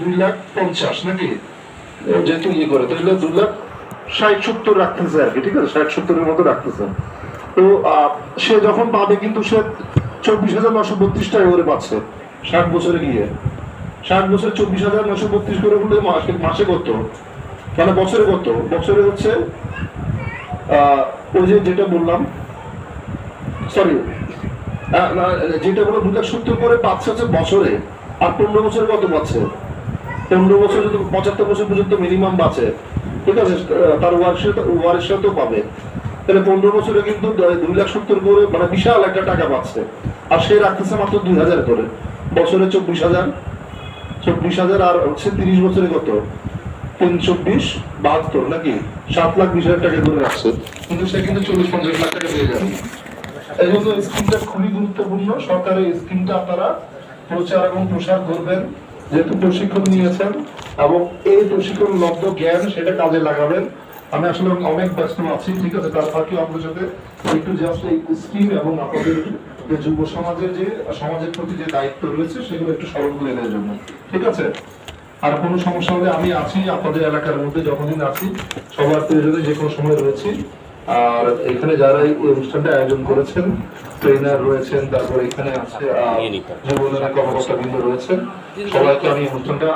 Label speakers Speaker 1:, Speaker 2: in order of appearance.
Speaker 1: দুই লাখ পঞ্চাশ নাকি? যেহেতু ইয়ে করে তাহলে দুই লাখ ষাট সত্তর রাখতেছে আর কি, ঠিক আছে? ষাট সত্তরের মতো রাখতেছে। তো সে যখন পাবে কিন্তু সে চব্বিশ হাজার নশো বত্রিশ টাকা করে পাচ্ছে ষাট বছরে গিয়ে। ষাট বছর চব্বিশ হাজার নশো বত্রিশ করে মাসে মাসে মানে বছরে কত? বছরে হচ্ছে ওই যে যেটা বললাম সরি যেটা বলে দু লাখ সত্তর করে পাচ্ছে হচ্ছে বছরে, আর পনেরো বছরে কত পাচ্ছে? পনেরো বছর যদি, পঁচাত্তর বছর পর্যন্ত মিনিমাম বাঁচে, ঠিক আছে? তার ওয়ারিশ ওয়ারিশ তো পাবে। তাহলে পনেরো বছরে কিন্তু দুই লাখ সত্তর করে মানে বিশাল একটা টাকা পাচ্ছে আর সে রাখতেছে মাত্র দুই হাজার করে। বছরে চব্বিশ হাজার। চব্বিশ হাজার আর হচ্ছে তিরিশ বছরে কত? তিন চব্বিশ, বাহাত্তর নাকি? সাত লাখ বিশ হাজার টাকা করে রাখছে। কিন্তু সে কিন্তু চল্লিশ পঞ্চাশ লাখ টাকা পেয়ে যাবে এই জন্য স্কিমটা খুবই গুরুত্বপূর্ণ। সরকারের স্কিমটা আপনারা প্রচার এবং প্রসার করবেন। যেহেতু প্রশিক্ষণ নিয়েছেন এবং এই প্রশিক্ষণ লব্ধ জ্ঞান সেটা কাজে লাগাবেন। আমি আসলে অনেক ব্যস্ত আছি, ঠিক আছে? তার ফাঁকে আপনার একটু জাস্ট এই স্কিম এবং আপনাদের যে যুব সমাজের যে, সমাজের প্রতি যে দায়িত্ব রয়েছে, সেগুলো একটু স্মরণ করে দেওয়ার জন্য, ঠিক আছে? আর কোনো সমস্যা হলে আমি আছি আপনাদের এলাকার মধ্যে যতদিন আছি সবার প্রয়োজনে যে কোনো সময় রয়েছি। আর এখানে যারা এই অনুষ্ঠানটা আয়োজন করেছেন ট্রেনার রয়েছেন তারপর এখানে আছে যুবদলের কর্মকর্তা বিন্দু রয়েছেন সবাইকে আমি অনুষ্ঠানটা